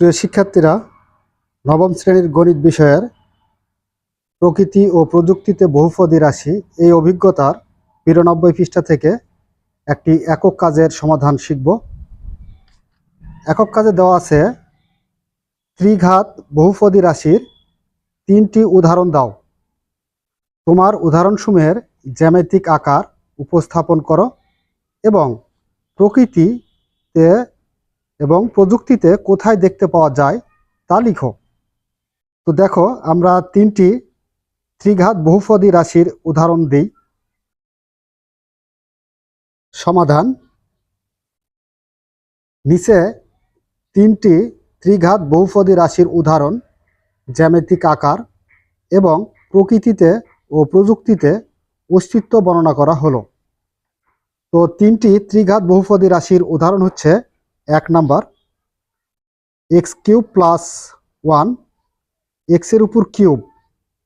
প্রিয় শিক্ষার্থীরা, নবম শ্রেণির গণিত বিষয়ের প্রকৃতি ও প্রযুক্তিতে বহুপদী রাশি এই অভিজ্ঞতার বিরানব্বই পৃষ্ঠা থেকে একটি একক কাজের সমাধান শিখব। একক কাজে দেওয়া আছে, ত্রিঘাত বহুপদী রাশির তিনটি উদাহরণ দাও। তোমার উদাহরণসমূহের জ্যামিতিক আকার উপস্থাপন করো এবং প্রকৃতিতে এবং প্রযুক্তিতে কোথায় দেখতে পাওয়া যায় তা লিখো। তো দেখো, আমরা তিনটি ত্রিঘাত বহুপদী রাশির উদাহরণ দিই। সমাধান। নিচে তিনটি ত্রিঘাত বহুপদী রাশির উদাহরণ, জ্যামিতিক আকার এবং প্রকৃতিতে ও প্রযুক্তিতে অস্তিত্ব বর্ণনা করা হলো। তো তিনটি ত্রিঘাত বহুপদী রাশির উদাহরণ হচ্ছে এক number x cube plus one এক্সের উপর কিউব।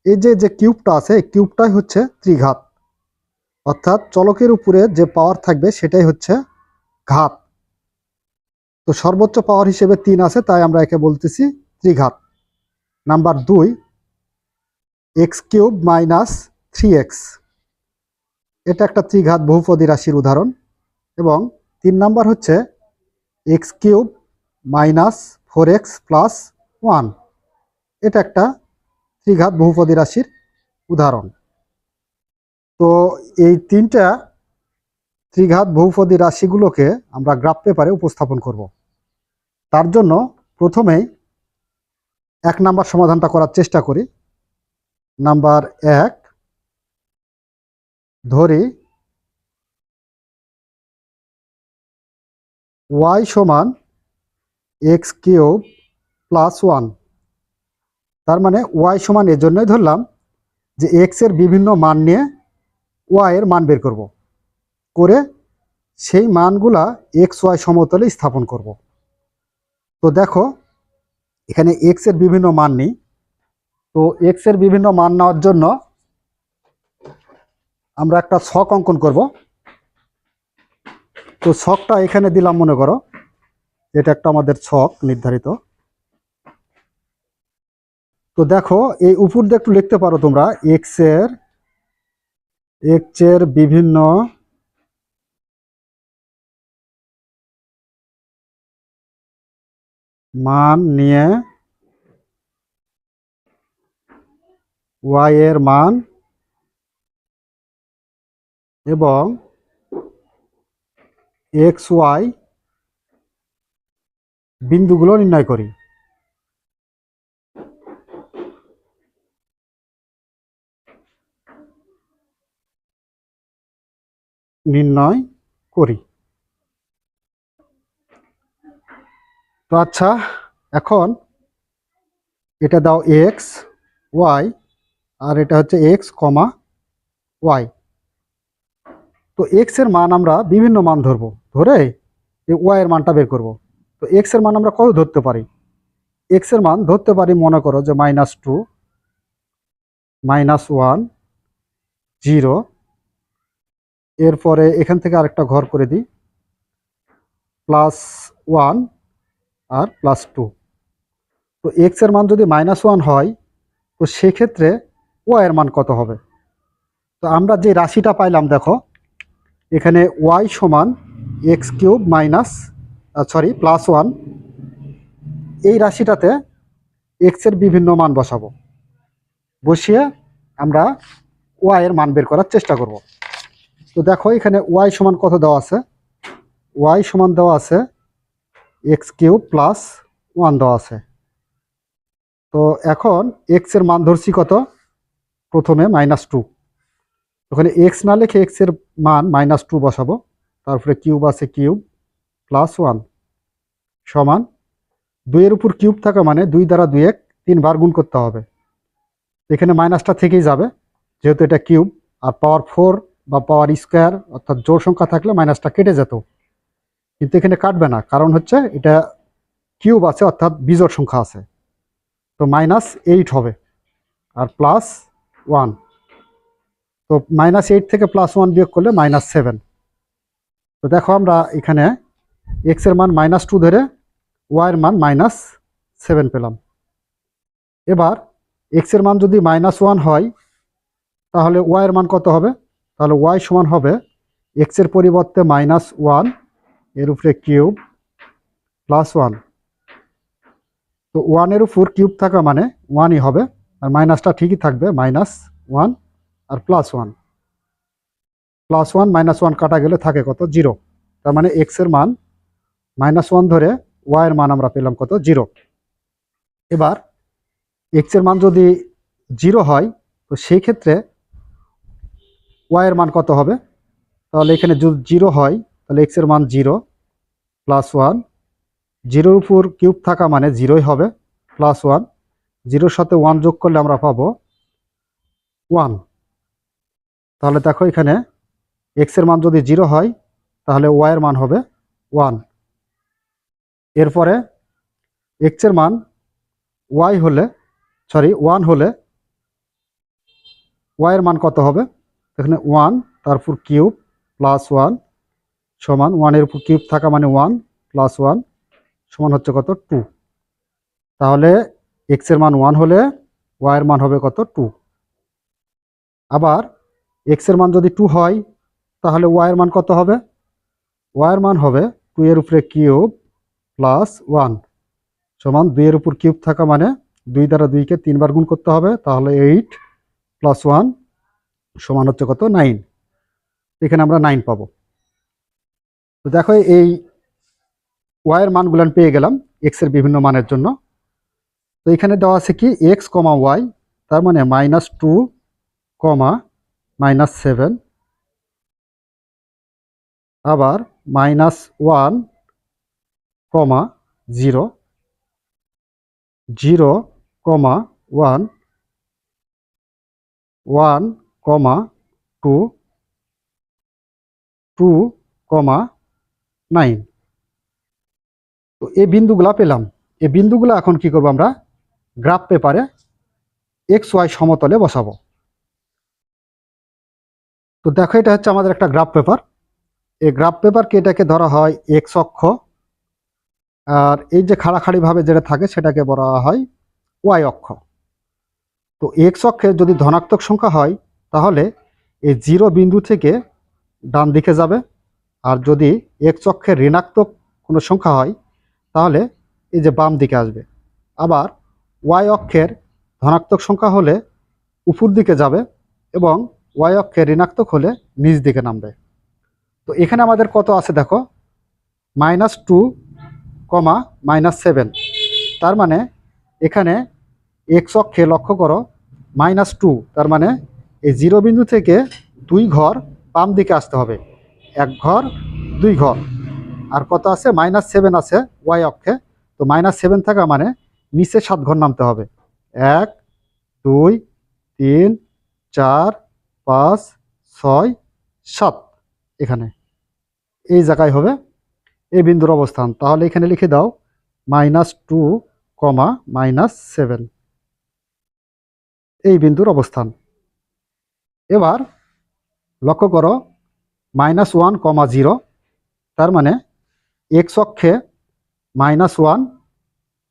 এই যে যে কিউবটা আছে, এই কিউবটাই হচ্ছে ত্রিঘাত। অর্থাৎ চলকের উপরে যে পাওয়ার থাকবে, সেটাই হচ্ছে ঘাত। তো সর্বোচ্চ পাওয়ার হিসেবে তিন আছে, তাই আমরা একে বলতেছি ত্রিঘাত। নাম্বার দুই x cube minus three x এটা একটা ত্রিঘাত, বহুপদী রাশির উদাহরণ। এবং তিন নাম্বার হচ্ছে x cube minus four x plus one. এটা একটা ত্রিঘাত বহুপদী রাশির উদাহরণ। তো এই তিনটা ত্রিঘাত বহুপদী রাশিগুলোকে আমরা গ্রাফ পেপারে উপস্থাপন করব। তার জন্য প্রথমেই এক নাম্বার সমাধানটা করার চেষ্টা করি। নাম্বার এক, ধরি ওয়াই সমান এক্স কিউব প্লাস ওয়ান তার মানে ওয়াই সমান এর জন্যই ধরলাম যে এক্সের বিভিন্ন মান নিয়ে ওয়াই এর মান বের করব। করে সেই মানগুলা এক্স ওয়াই সমতলে স্থাপন করব। তো দেখো, এখানে এক্সের বিভিন্ন মান নেই। তো এক্সের বিভিন্ন মান নেওয়ার জন্য আমরা একটা ছক অঙ্কন করব। তো ছকটা এখানে দিলাম, মনে করো। এটা একটা আমাদের ছক নির্ধারিত। তো দেখো, এই উপর দিয়ে একটু লিখতে পারো তোমরা। এক্সের এক্সের বিভিন্ন মান নিয়ে ওয়াই এর মান এবং এক্স ওয়াই বিন্দুগুলো নির্ণয় করি। নির্ণয় করি। তো আচ্ছা এখন এটা দাও এক্স ওয়াই আর এটা হচ্ছে এক্স কমা ওয়াই। তো এক্সের মান আমরা বিভিন্ন মান ধরবো। ধরে এই ওয়াই এর মানটা বের করব। তো এক্সের মান আমরা কত ধরতে পারি? এক্সের মান ধরতে পারি মনে করো যে minus two minus one zero এরপরে এখান থেকে আরেকটা ঘর করে দিই প্লাস ওয়ান আর প্লাস টু তো এক্সের মান যদি মাইনাস ওয়ান হয়, তো সেক্ষেত্রে ওয়াই এর মান কত হবে? তো আমরা যে রাশিটা পাইলাম দেখো এখানে ওয়াই সমান x cube minus sorry plus one এই রাশিটাতে এক্সের বিভিন্ন মান বসাবো। বসিয়ে আমরা ওয়াই এর মান বের করার চেষ্টা করব। তো দেখো, এখানে ওয়াই সমান কত দেওয়া আছে? ওয়াই সমান দেওয়া আছে এক্স কিউব প্লাস ওয়ান দেওয়া আছে। তো এখন এক্সের মান ধরছি কত? প্রথমে মাইনাস টু ওখানে এক্স না লিখে এক্সের মান মাইনাস টু বসাবো। তারপরে কিউব আছে কিউব প্লাস ওয়ান সমান দুইয়ের উপর কিউব থাকা মানে দুই দ্বারা দুই এক তিনবার গুণ করতে হবে। এখানে মাইনাসটা থেকেই যাবে, যেহেতু এটা কিউব আর পাওয়ার ফোর বা পাওয়ার স্কোয়ার অর্থাৎ জোর সংখ্যা থাকলে মাইনাসটা কেটে যেত। কিন্তু এখানে কাটবে না, কারণ হচ্ছে এটা কিউব আছে, অর্থাৎ বিজোর সংখ্যা আছে। তো মাইনাস এইট হবে, আর প্লাস ওয়ান তো মাইনাস এইট থেকে প্লাস ওয়ান বিয়োগ করলে মাইনাস সেভেন তো দেখো আমরা এখানে এক্সের মান মাইনাস টু ধরে ওয়াই এর মান মাইনাস সেভেন পেলাম। এবার এক্সের মান যদি মাইনাস ওয়ান হয়, তাহলে ওয়াই এর মান কত হবে? তাহলে ওয়াই সমান হবে এক্সের পরিবর্তে মাইনাস ওয়ানের উপরে কিউব প্লাস ওয়ান তো ওয়ানের উপর কিউব থাকা মানে ওয়ানই হবে, আর মাইনাসটা ঠিকই থাকবে মাইনাস ওয়ান আর plus one plus one minus one কাটা গেলে থাকে কত? জিরো তার মানে এক্সের মান মাইনাস ওয়ান ধরে ওয়াই এর মান আমরা পেলাম কত? জিরো এবার এক্সের মান যদি জিরো হয়, তো সেই ক্ষেত্রে ওয়াই এর মান কত হবে? তাহলে এখানে যদি জিরো হয়, তাহলে এক্সের মান জিরো প্লাস ওয়ান জিরোর উপর কিউব থাকা মানে জিরোই হবে প্লাস ওয়ান জিরোর সাথে ওয়ান যোগ করলে আমরা পাবো ওয়ান তাহলে দেখো এখানে এক্সের মান যদি জিরো হয়, তাহলে ওয়াইয়ের মান হবে ওয়ান এরপরে এক্সের মান ওয়াই হলে সরি ওয়ান হলে ওয়াইয়ের মান কত হবে? এখানে ওয়ান তারপর কিউব প্লাস ওয়ান সমান ওয়ানের উপর কিউব থাকা মানে ওয়ান প্লাস ওয়ান সমান হচ্ছে কত? টু তাহলে এক্সের মান ওয়ান হলে ওয়াই এর মান হবে কত? টু আবার এক্সের মান যদি টু হয়, তাহলে ওয়াই এর মান কত হবে? ওয়াই এর মান হবে টু এর উপরে কিউব প্লাস ওয়ান সমান দুইয়ের উপর কিউব থাকা মানে দুই দ্বারা দুইকে তিনবার গুণ করতে হবে, তাহলে এইট প্লাস ওয়ান সমান হচ্ছে কত? নাইন এখানে আমরা নাইন পাবো। তো দেখো এই ওয়াইয়ের মানগুলান পেয়ে গেলাম এক্সের বিভিন্ন মানের জন্য। তো এখানে দেওয়া আছে কি? এক্স কমা ওয়াই তার মানে minus two comma minus seven আবার minus one comma zero zero comma one one comma two two comma nine তো এই বিন্দুগুলা পেলাম। এই বিন্দুগুলো এখন কি করব আমরা? গ্রাফ পেপারে এক্স ওয়াই সমতলে বসাবো। তো দেখো এটা হচ্ছে আমাদের একটা গ্রাফ পেপার এই গ্রাফ পেপারকে এটাকে ধরা হয় এক্স অক্ষ, আর এই যে খাড়াখাড়িভাবে যেটা থাকে সেটাকে বলা হয় ওয়াই অক্ষ। তো এক্স অক্ষে যদি ধনাত্মক সংখ্যা হয়, তাহলে এই জিরো বিন্দু থেকে ডান দিকে যাবে। আর যদি এক্স অক্ষের ঋণাত্মক কোনো সংখ্যা হয়, তাহলে এই যে বাম দিকে আসবে। আবার ওয়াই অক্ষের ধনাত্মক সংখ্যা হলে উপর দিকে যাবে এবং ওয়াই অক্ষের ঋণাত্মক হলে নিচ দিকে নামবে তো এখানে আমাদের কত আছে দেখো? Minus two comma minus seven. তার মানে এখানে এক্স অক্ষে লক্ষ্য করো, মাইনাস টু। তার মানে এই জিরো বিন্দু থেকে দুই ঘর বাম দিকে আসতে হবে। এক ঘর, দুই ঘর। আর কত আছে? মাইনাস সেভেন আছে ওয়াই অক্ষে। তো মাইনাস সেভেন থাকা মানে নিচে সাত ঘর নামতে হবে। এক, দুই, তিন, চার পাঁচ, ছয়, সাত এখানে। এই জায়গায় হবে এই বিন্দুর অবস্থান। তাহলে এখানে লিখে দাও minus two comma minus seven. এই বিন্দুর অবস্থান। এবার লক্ষ্য করো, মাইনাস ওয়ান কমা জিরো, তার মানে এক্স অক্ষে minus one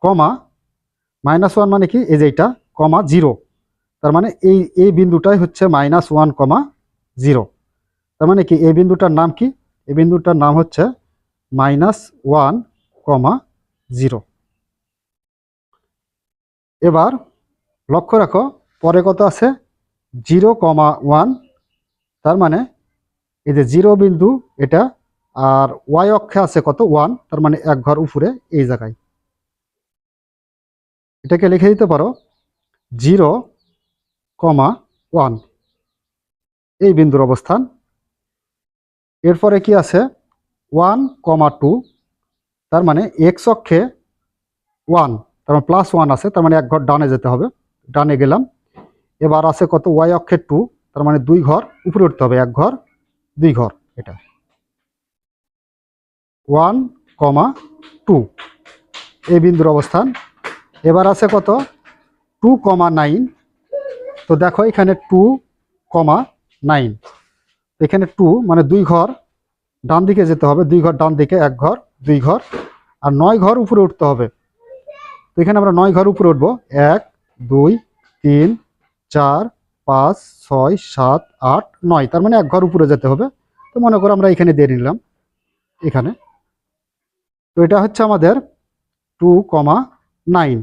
comma, minus one মানে কি? এই যে এইটা কমা জিরো। তার মানে এই এই বিন্দুটাই হচ্ছে মাইনাস ওয়ান কমা জিরো তার মানে কি? এই বিন্দুটার নাম কি? এই বিন্দুটার নাম হচ্ছে মাইনাস ওয়ান কমা জিরো এবার লক্ষ্য রাখো, পরে কত আছে? জিরো কমা ওয়ান তার মানে এই যে জিরো বিন্দু এটা, আর ওয়াই অক্ষে আছে কত? ওয়ান তার মানে এক ঘর উপরে এই জায়গায়। এটাকে লিখে দিতে পারো জিরো কমা ওয়ান। এই বিন্দুর অবস্থান। এরপরে কি আছে? ওয়ান কমা টু, তার মানে এক্স অক্ষে ওয়ান, তার মানে প্লাস ওয়ান আছে, তার মানে এক ঘর ডানে যেতে হবে, ডানে গেলাম। এবার আছে কত? ওয়াই অক্ষে টু তার মানে দুই ঘর, উপরে উঠতে হবে, এক ঘর, দুই ঘর, এটা। ওয়ান কমা টু, এই বিন্দুর অবস্থান। এবার আছে কত? টু কমা নাইন তো দেখো এখানে টু কমা নাইন এখানে টু মানে দুই ঘর, ডান দিকে যেতে হবে, দুই ঘর ডান দিকে, এক ঘর, দুই ঘর, আর নয় ঘর উপরে উঠতে হবে। তো এখানে আমরা নয় ঘর উপরে উঠবো। এক, দুই, তিন, চার, পাঁচ, ছয়, সাত, আট, নয়। তার মানে এক ঘর উপরে যেতে হবে। তো মনে করো আমরা এখানে দিয়ে নিলাম, এখানে। তো এটা হচ্ছে আমাদের টু কমা নাইন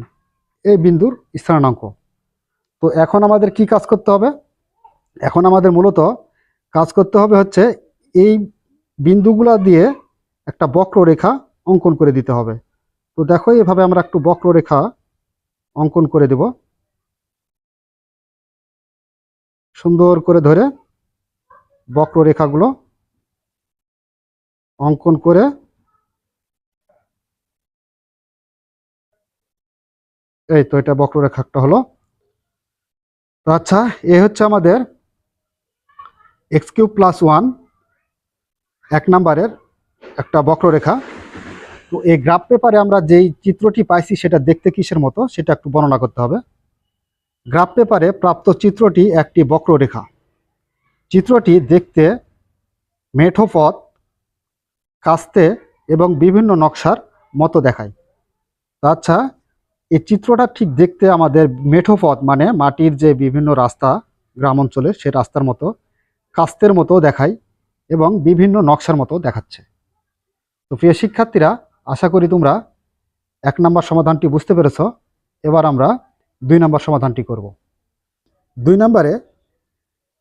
এই বিন্দুর স্থানাঙ্ক। তো এখন আমাদের কি কাজ করতে হবে? এখন আমাদের মূলত কাজ করতে হবে হচ্ছে এই বিন্দুগুলা দিয়ে একটা বক্ররেখা অঙ্কন করে দিতে হবে। তো দেখো, এভাবে আমরা একটু বক্ররেখা অঙ্কন করে দেব। সুন্দর করে ধরে বক্ররেখাগুলো অঙ্কন করে এই তো এটা বক্ররেখা একটা হলো তো আচ্ছা এ হচ্ছে আমাদের এক্স কিউব প্লাস ওয়ান, এক নাম্বারের একটা বক্ররেখা। তো এই গ্রাফ পেপারে আমরা যেই চিত্রটি পাইছি সেটা দেখতে কিসের মতো, সেটা একটু বর্ণনা করতে হবে। গ্রাফ পেপারে প্রাপ্ত চিত্রটি একটি বক্ররেখা। চিত্রটি দেখতে মেঠোপথ, কাস্তে এবং বিভিন্ন নকশার মতো দেখায়। আচ্ছা এই চিত্রটা ঠিক দেখতে আমাদের মেঠোপথ মানে মাটির যে বিভিন্ন রাস্তা গ্রাম অঞ্চলের সে রাস্তার মতো কাস্তের মতো দেখায় এবং বিভিন্ন নকশার মতো দেখাচ্ছে। তো প্রিয় শিক্ষার্থীরা, আশা করি তোমরা এক নম্বর সমাধানটি বুঝতে পেরেছ। এবার আমরা দুই নম্বর সমাধানটি করব। দুই নম্বরে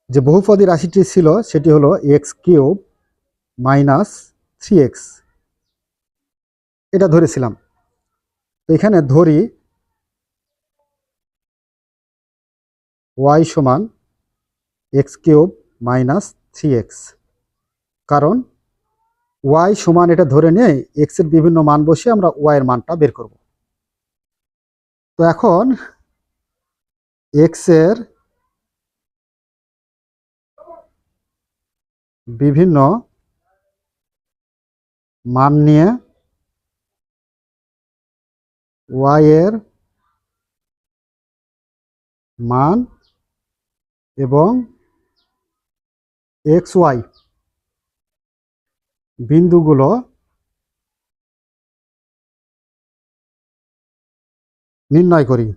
যে বহুপদী রাশিটি ছিল, সেটি হলো x cube minus three x. এটা ধরেছিলাম। তো এখানে ধরি ওয়াই সমান x cube minus three x. কারণ ওয়াই সমান এটা ধরে নিয়ে এক্সের বিভিন্ন মান বসিয়ে আমরা ওয়াই এর মানটা বের করব। তো এখন এক্সের বিভিন্ন মান নিয়ে ওয়াই এর মান এবং এক্স ওয়াই বিন্দুগুলো নির্ণয় করি।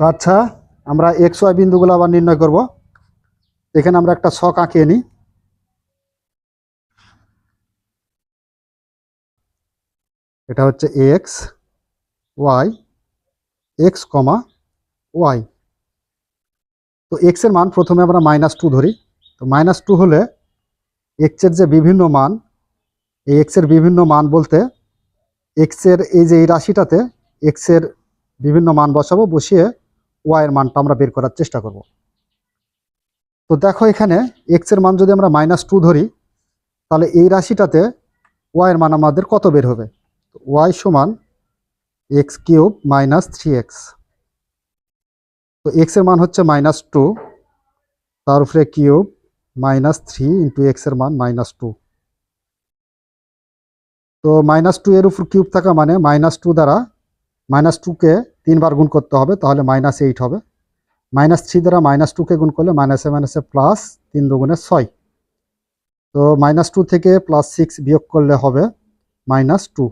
আচ্ছা আমরা এক্স ওয়াই বিন্দুগুলো আবার নির্ণয় করব। এখানে আমরা একটা শখ আঁকিয়ে নিই। এটা হচ্ছে x y x comma y তো এক্সের মান প্রথমে আমরা মাইনাস টু ধরি। তো মাইনাস টু হলে এক্সের যে বিভিন্ন মান, এই এক্সের বিভিন্ন মান বলতে এক্সের এই যে এই রাশিটাতে এক্সের বিভিন্ন মান বসাবো, বসিয়ে ওয়াই এর মানটা আমরা বের করার চেষ্টা করব। তো দেখো এখানে এক্সের মান যদি আমরা মাইনাস টু ধরি, তাহলে এই রাশিটাতে ওয়াইয়ের মান আমাদের কত বের হবে? ওয়াই সমান x cube minus three x তো এক্সের মান হচ্ছে মাইনাস টু তার উপরে কিউব মাইনাস থ্রি ইন্টু এক্সের মান মাইনাস টু তো মাইনাস টু এর উপর কিউব থাকা মানে মাইনাস টু দ্বারা মাইনাস টুকে তিনবার গুণ করতে হবে, তাহলে মাইনাস এইট হবে। মাইনাস থ্রি দ্বারা মাইনাস টুকে গুণ করলে মাইনাসে মাইনাসে প্লাস তিন দুগুণে ছয়। তো মাইনাস টু থেকে প্লাস সিক্স বিয়োগ করলে হবে মাইনাস টু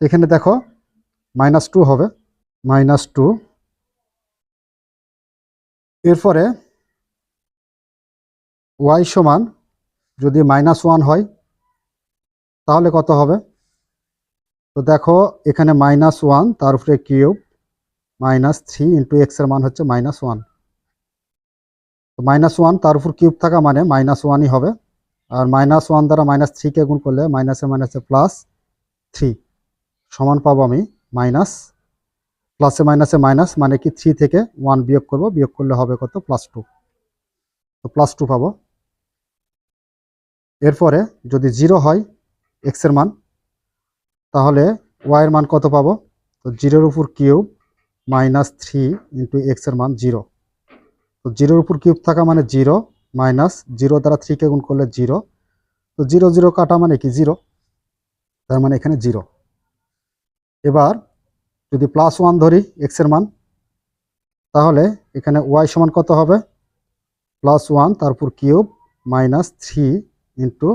এখানে দেখো মাইনাস টু হবে মাইনাস টু এরপরে ওয়াই সমান, যদি মাইনাস ওয়ান হয়, তাহলে কত হবে? তো দেখো, এখানে মাইনাস ওয়ান তার উপরে কিউব মাইনাস থ্রি ইন্টু এক্সের মান হচ্ছে মাইনাস ওয়ান তো মাইনাস ওয়ান তার উপর কিউব থাকা মানে মাইনাস ওয়ানই হবে। আর মাইনাস ওয়ান দ্বারা মাইনাস থ্রিকে গুণ করলে মাইনাসে মাইনাসে প্লাস থ্রি সমান পাবো আমি মাইনাস প্লাসে মাইনাসে মাইনাস মানে কি থ্রি থেকে ওয়ান বিয়োগ করব, বিয়োগ করলে হবে কত? প্লাস টু তো প্লাস টু পাবো। এরপরে যদি জিরো হয় এক্সের মান, তাহলে ওয়াইয়ের মান কত পাবো? তো জিরোর উপর কিউব মাইনাস থ্রি ইন্টু এক্সের মান জিরো তো জিরোর উপর কিউব থাকা মানে জিরো মাইনাস জিরো দ্বারা থ্রিকে গুণ করলে জিরো তো জিরো জিরো কাটা মানে কি? জিরো তার মানে এখানে জিরো এবার যদি প্লাস ওয়ান ধরি এক্সের মান, তাহলে এখানে ওয়াই সমান কত হবে? প্লাস ওয়ান তারপর cube minus three into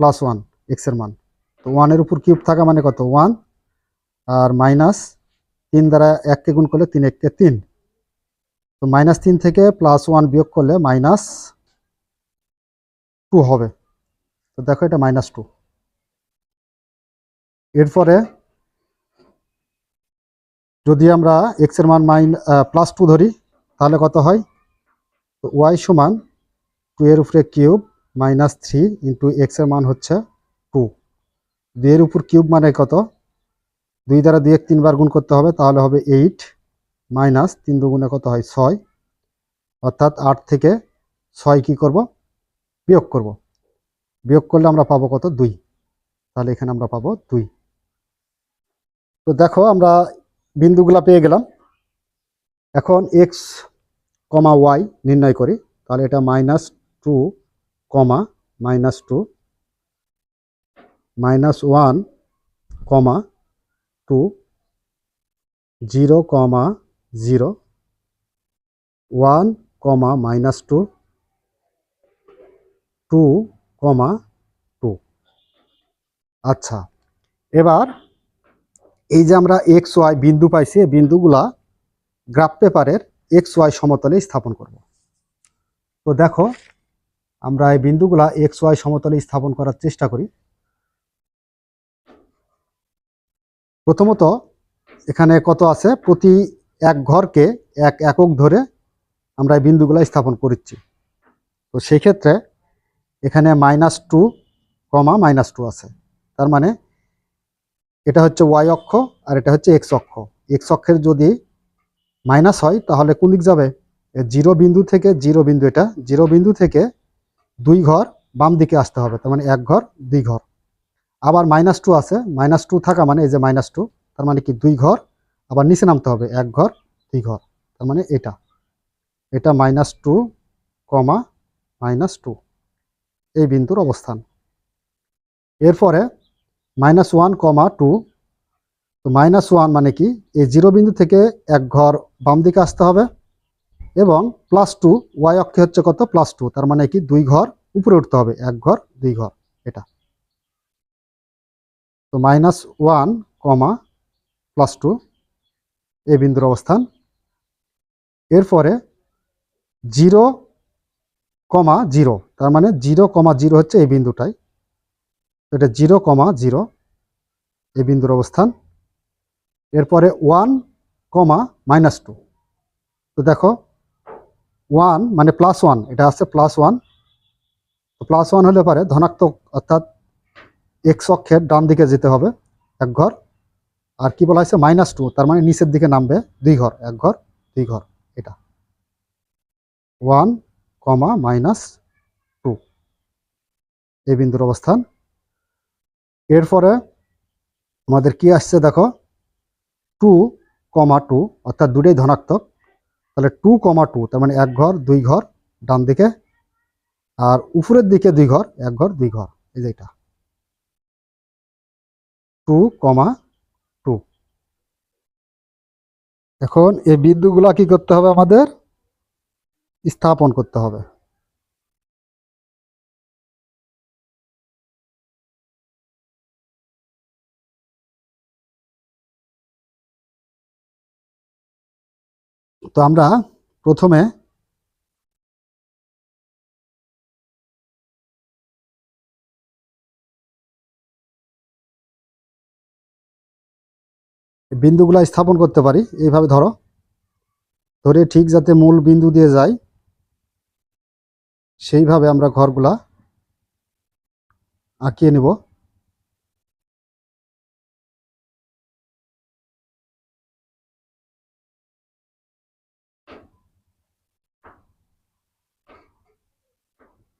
plus one এক্সের মান। তো ওয়ানের উপর কিউব থাকা মানে কত? ওয়ান আর মাইনাস তিন দ্বারা এককে গুণ করলে তিন, এককে তিন। তো মাইনাস তিন থেকে প্লাস ওয়ান বিয়োগ করলে মাইনাস টু হবে। তো দেখো এটা মাইনাস টু এরপরে যদি আমরা এক্সের মান মাইন প্লাস টু ধরি, তাহলে কত হয়? তো ওয়াই সমান টু এর উপরে কিউব মাইনাস থ্রি ইন্টু এক্সের মান হচ্ছে টু দুইয়ের উপর কিউব মানে কত? দুই দ্বারা দুই এক তিনবার গুণ করতে হবে, তাহলে হবে এইট মাইনাস তিন দুগুণে কত হয়? ছয়। অর্থাৎ আট থেকে ছয় কি করব? বিয়োগ করব। বিয়োগ করলে আমরা পাবো কত? দুই। তাহলে এখানে আমরা পাবো দুই। তো দেখো, আমরা বিন্দুগুলা পেয়ে গেলাম। এখন এক্স কমা ওয়াই নির্ণয় করি। তাহলে এটা minus two comma minus two minus one comma two zero comma zero one comma minus two two comma two আচ্ছা এবার এই যে আমরা এক্স ওয়াই বিন্দু পাইছি, এই বিন্দুগুলা গ্রাফ পেপারের এক্স ওয়াই সমতলে স্থাপন করব। তো দেখো, আমরা এই বিন্দুগুলা এক্স ওয়াই সমতলে স্থাপন করার চেষ্টা করি। প্রথমত, এখানে কত আছে? প্রতি এক ঘরকে এক একক ধরে আমরা এই বিন্দুগুলা স্থাপন করছি তো সেই ক্ষেত্রে এখানে minus two, comma minus two আছে। তার মানে এটা হচ্ছে ওয়াই অক্ষ আর এটা হচ্ছে এক্স অক্ষ। এক্স অক্ষের যদি মাইনাস হয়, তাহলে কোন দিক যাবে? জিরো বিন্দু থেকে জিরো বিন্দু, এটা জিরো বিন্দু থেকে দুই ঘর বাম দিকে আসতে হবে, তার মানে এক ঘর, দুই ঘর। আবার মাইনাস টু আছে মাইনাস টু থাকা মানে এই যে মাইনাস টু তার মানে কি দুই ঘর? আবার নিচে নামতে হবে, এক ঘর, দুই ঘর, তার মানে এটা। এটা minus two comma minus two এই বিন্দুর অবস্থান। এরপরে মাইনাস ওয়ান কমা টু তো মাইনাস ওয়ান মানে কি? এই জিরো বিন্দু থেকে এক ঘর বাম দিকে আসতে হবে এবং প্লাস টু ওয়াই অক্ষে হচ্ছে কত? প্লাস টু তার মানে কি? দুই ঘর উপরে উঠতে হবে, এক ঘর, দুই ঘর, এটা। তো minus one comma plus two এই বিন্দুর অবস্থান। এরপরে জিরো কমা জিরো তার মানে জিরো কমা জিরো হচ্ছে এই বিন্দুটাই। এটা জিরো কমা জিরো, এই বিন্দুর অবস্থান। এরপরে ওয়ান কমা মাইনাস টু। তো দেখো, ওয়ান মানে প্লাস ওয়ান, এটা আছে প্লাস ওয়ান। তো প্লাস ওয়ান হলে পারে ধনাত্মক, অর্থাৎ এক্স অক্ষের ডান দিকে যেতে হবে এক ঘর। আর কি বলা হয়েছে? মাইনাস টু, তার মানে নিচের দিকে নামবে দুই ঘর, এক ঘর, দুই ঘর, এটা। ওয়ান কমা মাইনাস টু, এই বিন্দুর অবস্থান। এরপরে আমাদের কি আসছে দেখো? টু কমা টু অর্থাৎ দুটোই ধনাত্মক। তাহলে টু কমা টু তার মানে এক ঘর, দুই ঘর, ডান দিকে। আর উপরের দিকে দুই ঘর, এক ঘর, দুই ঘর, এই যে এটা। টু কমা টু এখন এই বিন্দুগুলা কি করতে হবে আমাদের? স্থাপন করতে হবে। তো আমরা প্রথমে বিন্দুগুলা স্থাপন করতে পারি। এইভাবে ধরো। ধরে ঠিক যাতে মূল বিন্দু দিয়ে যায় সেইভাবে আমরা ঘরগুলা আঁকিয়ে নেব।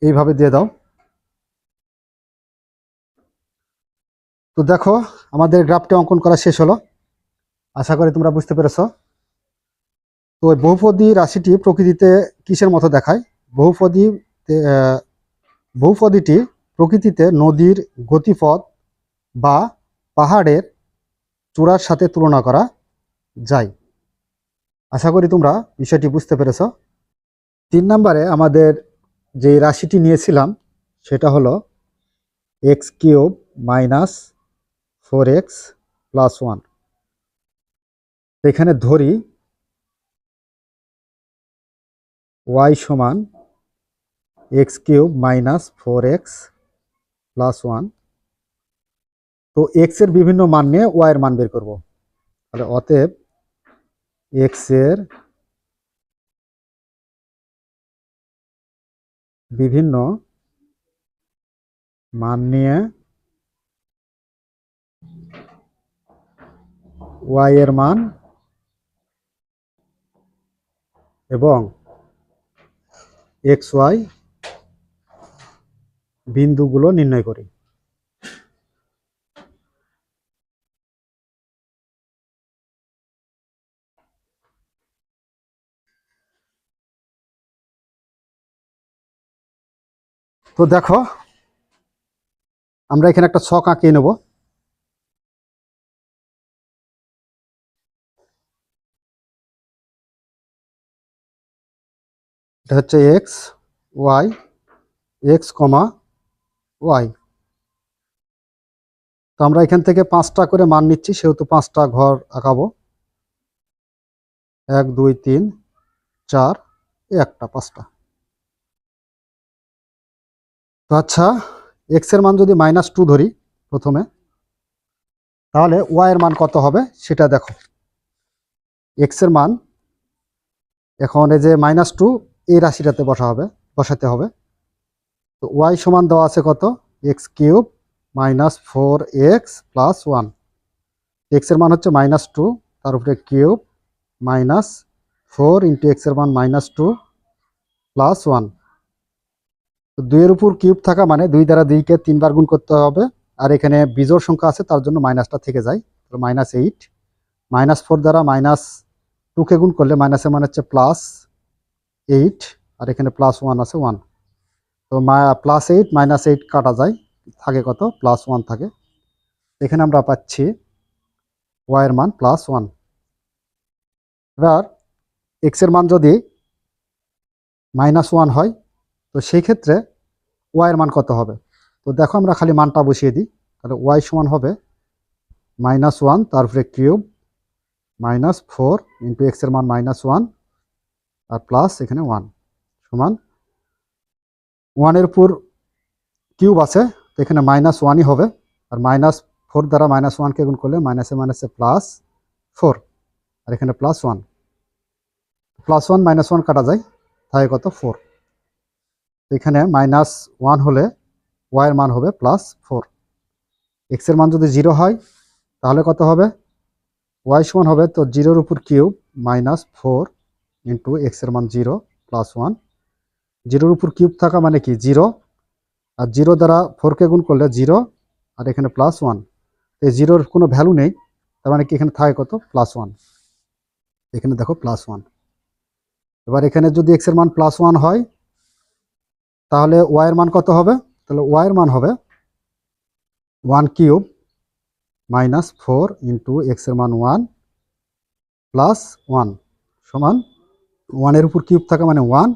এইভাবে দিয়ে দাও। তো দেখো, আমাদের গ্রাফটা অঙ্কন করা শেষ হলো। আশা করি তোমরা বুঝতে পেরেছ। তো বহুপদী রাশিটি প্রকৃতিতে কিসের মতো দেখায়? বহুপদী বহুপদীটি প্রকৃতিতে নদীর গতিপথ বা পাহাড়ের চূড়ার সাথে তুলনা করা যায়। আশা করি তোমরা বিষয়টি বুঝতে পেরেছ। তিন নম্বরে আমাদের যে রাশিটি নিয়েছিলাম, সেটা হলো x cube minus four x plus one. এখানে ধরি ওয়াই সমান x cube minus four x plus one. তো এক্সের বিভিন্ন মান নিয়ে ওয়াই এর মান বের করব। তাহলে অতএব এক্স বিভিন্ন মান নিয়ে ওয়াই এর মান এবং এক্স ওয়াই বিন্দুগুলো নির্ণয় করি। তো দেখো, আমরা এখানে একটা ছক আঁকিয়ে নেব। এটা হচ্ছে x y x comma y তো আমরা এখান থেকে পাঁচটা করে মান নিচ্ছি, সেহেতু পাঁচটা ঘর আঁকাবো। এক, দুই, তিন, চার একটা, পাঁচটা। তো আচ্ছা এক্সের মান যদি মাইনাস টু ধরি প্রথমে, তাহলে ওয়াই এর মান কত হবে সেটা দেখো। এক্সের মান, এখন এই যে মাইনাস টু এই রাশিটাতে বসা হবে, বসাতে হবে। তো ওয়াই সমান দেওয়া আছে কত? X cube minus four x plus one এক্সের মান হচ্ছে মাইনাস টু তার উপরে কিউব মাইনাস ফোর ইন্টু এক্সের মান মাইনাস টু প্লাস ওয়ান তো দুইয়ের উপর কিউব থাকা মানে দুই দ্বারা দুইকে তিনবার গুণ করতে হবে। আর এখানে বিজোড় সংখ্যা আছে, তার জন্য মাইনাসটা থেকে যায়। মাইনাস এইট মাইনাস ফোর দ্বারা মাইনাস টুকে গুণ করলে মাইনাসের মানে হচ্ছে প্লাস এইট আর এখানে প্লাস ওয়ান আছে ওয়ান তো প্লাস এইট মাইনাস এইট কাটা যায়, থাকে কত? প্লাস ওয়ান থাকে। এখানে আমরা পাচ্ছি ওয়াইয়ের মান প্লাস ওয়ান এবার এক্সের মান যদি মাইনাস ওয়ান হয় তো সেই ক্ষেত্রে ওয়াইয়ের মান কত হবে? তো দেখো আমরা খালি মানটা বসিয়ে দিই। তাহলে ওয়াই সমান হবে মাইনাস ওয়ান তারপরে কিউব মাইনাস ফোর ইন্টু এক্সের মান মাইনাস ওয়ান আর প্লাস এখানে ওয়ান সমান ওয়ানের উপর কিউব আছে, তো এখানে মাইনাস ওয়ানই হবে। আর মাইনাস ফোর দ্বারা মাইনাস ওয়ানকে গুণ করলে মাইনাসে মাইনাসে প্লাস ফোর আর এখানে plus one plus one minus one কাটা যায়, তাই কত? ফোর এখানে মাইনাস ওয়ান হলে ওয়াইয়ের মান হবে প্লাস ফোর এক্সের মান যদি জিরো হয়, তাহলে কত হবে? ওয়াই সমান হবে তো জিরোর উপর কিউব মাইনাস ফোর ইন্টু এক্সের মান জিরো প্লাস ওয়ান জিরোর উপর কিউব থাকা মানে কি? জিরো আর জিরো দ্বারা ফোরকে গুণ করলে জিরো আর এখানে প্লাস ওয়ান এই জিরোর কোনো ভ্যালু নেই, তার মানে কি এখানে থাকে কত? প্লাস ওয়ান এখানে দেখো প্লাস ওয়ান এবার এখানে যদি এক্সের মান প্লাস ওয়ান হয় তাহলে ওয়াইয়ের মান কত হবে? তাহলে ওয়াইয়ের মান হবে one cube minus four into এক্সের মান ওয়ান প্লাস ওয়ান সমান ওয়ানের উপর কিউব থাকা মানে ওয়ান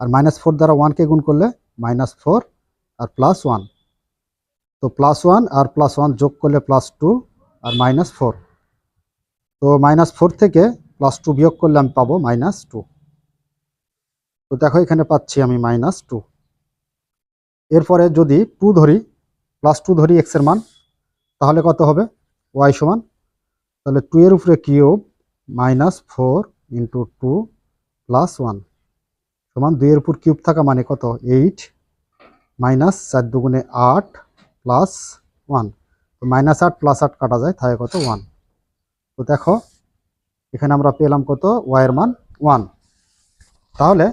আর মাইনাস ফোর দ্বারা ওয়ানকে গুণ করলে মাইনাস ফোর আর প্লাস ওয়ান তো প্লাস ওয়ান আর প্লাস ওয়ান যোগ করলে প্লাস টু আর মাইনাস ফোর তো মাইনাস ফোর থেকে প্লাস টু বিয়োগ করলে আমি পাবো মাইনাস টু তো দেখো এখানে পাচ্ছি আমি মাইনাস টু এরপরে যদি টু ধরি প্লাস টু ধরি এক্সের মান, তাহলে কত হবে? ওয়াই সমান, তাহলে টু এর উপরে cube minus four into two plus one সমান দুইয়ের উপর কিউব থাকা মানে কত? এইট মাইনাস চার দুগুণে আট প্লাস ওয়ান তো মাইনাস আট প্লাস আট কাটা যায়, তাহলে কত? ওয়ান তো দেখো, এখানে আমরা পেলাম কত? ওয়াইয়ের মান ওয়ান তাহলে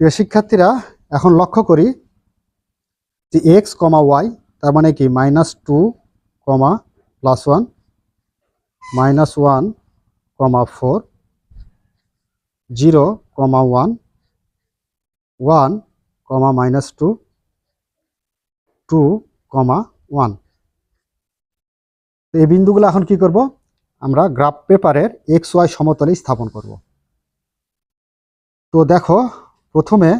প্রিয় শিক্ষার্থীরা, এখন লক্ষ্য করি যে এক্স কমা ওয়াই তার মানে কি? Minus two comma plus one minus one comma four zero comma one one comma minus two two comma one তো এই বিন্দুগুলো এখন কি করব? আমরা গ্রাফ পেপারের এক্স ওয়াই সমতলে স্থাপন করব। তো দেখো প্রথমে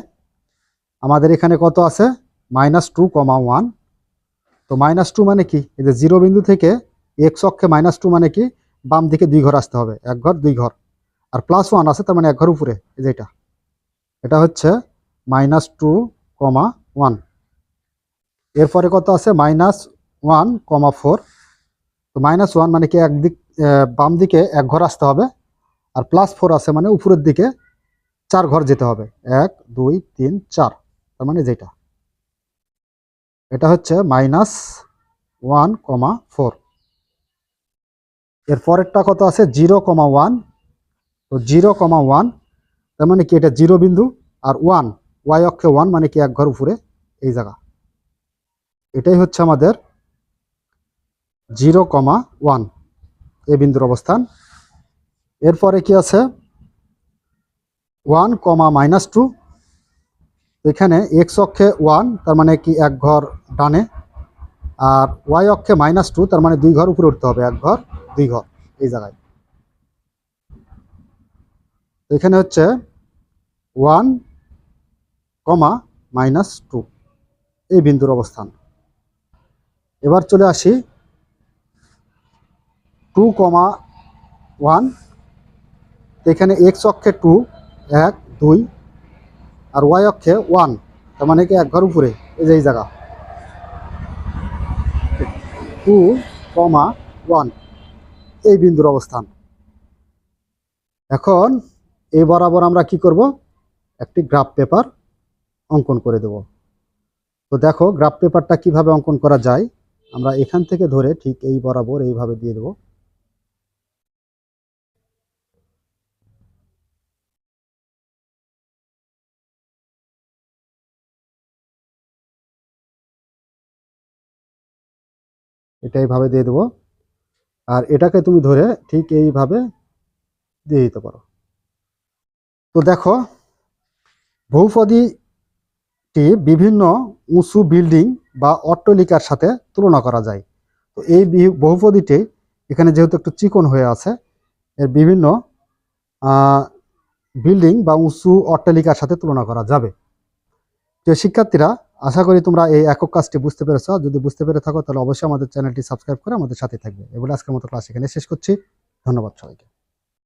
আমাদের এখানে কত আছে? Minus two comma one. তো মাইনাস টু মানে কি? এই যে জিরো বিন্দু থেকে এক্স অক্ষে মাইনাস টু মানে কি? বাম দিকে দুই ঘর আসতে হবে। এক ঘর, দুই ঘর। আর প্লাস ওয়ান আছে, তার মানে এক ঘর উপরে, এই যে এটা। এটা হচ্ছে মাইনাস টু কমা ওয়ান। এরপরে কত আছে? Minus one comma four. তো মাইনাস ওয়ান মানে কি? একদিক বাম দিকে এক ঘর আসতে হবে। আর প্লাস ফোর আছে মানে উপরের দিকে চার ঘর যেতে হবে। এক, দুই, তিন, চার। তার মানে যেটা। এটা হচ্ছে মাইনাস ওয়ান কমা ফোর। এর পরেরটা কত আছে? Zero comma one. তো জিরো কমা ওয়ান, তার মানে কি এটা জিরো বিন্দু? আর ওয়ান, ওয়াই অক্ষে ওয়ান মানে কি এক ঘর উপরে? এই জায়গা। এটাই হচ্ছে আমাদের জিরো কমা ওয়ান। এ বিন্দুর অবস্থান। এরপরে কি আছে? One comma minus two. এখানে এক্স অক্ষে ওয়ান, তার মানে কি এক ঘর ডানে। আর ওয়াই অক্ষে মাইনাস টু, তার মানে দুই ঘর উপরে উঠতে হবে, এক ঘর, দুই ঘর, এই জায়গায়। এখানে হচ্ছে ওয়ান কমা মাইনাস টু, এই বিন্দুর অবস্থান। এবার চলে আসি টু কমা ওয়ান। এখানে এক্স অক্ষে টু এক, দুই, আর ওয়াই অক্ষে ওয়ান তার মানে কি এক ঘর উপরে, এই যে এই জায়গা। টু, কমা ওয়ান এই বিন্দুর অবস্থান। এখন এই বরাবর আমরা কি করব? একটি গ্রাফ পেপার অঙ্কন করে দেব। তো দেখো গ্রাফ পেপারটা কীভাবে অঙ্কন করা যায়? আমরা এখান থেকে ধরে ঠিক এই বরাবর এইভাবে দিয়ে দেব। এটা এইভাবে দিয়ে দেবো। আর এটাকে তুমি ধরে ঠিক এইভাবে দিয়ে দিতে পারো। তো দেখো বহুপদীটি বিভিন্ন উঁচু বিল্ডিং বা অট্টালিকার সাথে তুলনা করা যায়। তো এই বহুপদীটি এখানে যেহেতু একটু চিকন হয়ে আছে, এর বিভিন্ন বিল্ডিং বা উঁচু অট্টালিকার সাথে তুলনা করা যাবে। তো শিক্ষার্থীরা আশা করি তোমরা এই একক কাজটি বুঝতে পেরেছ। যদি বুঝতে পেরে থাকো, তাহলে অবশ্যই আমাদের চ্যানেলটি সাবস্ক্রাইব করে আমাদের সাথে থাকবে। এবার আজকের মতো ক্লাস এখানে শেষ করছি। ধন্যবাদ সবাইকে।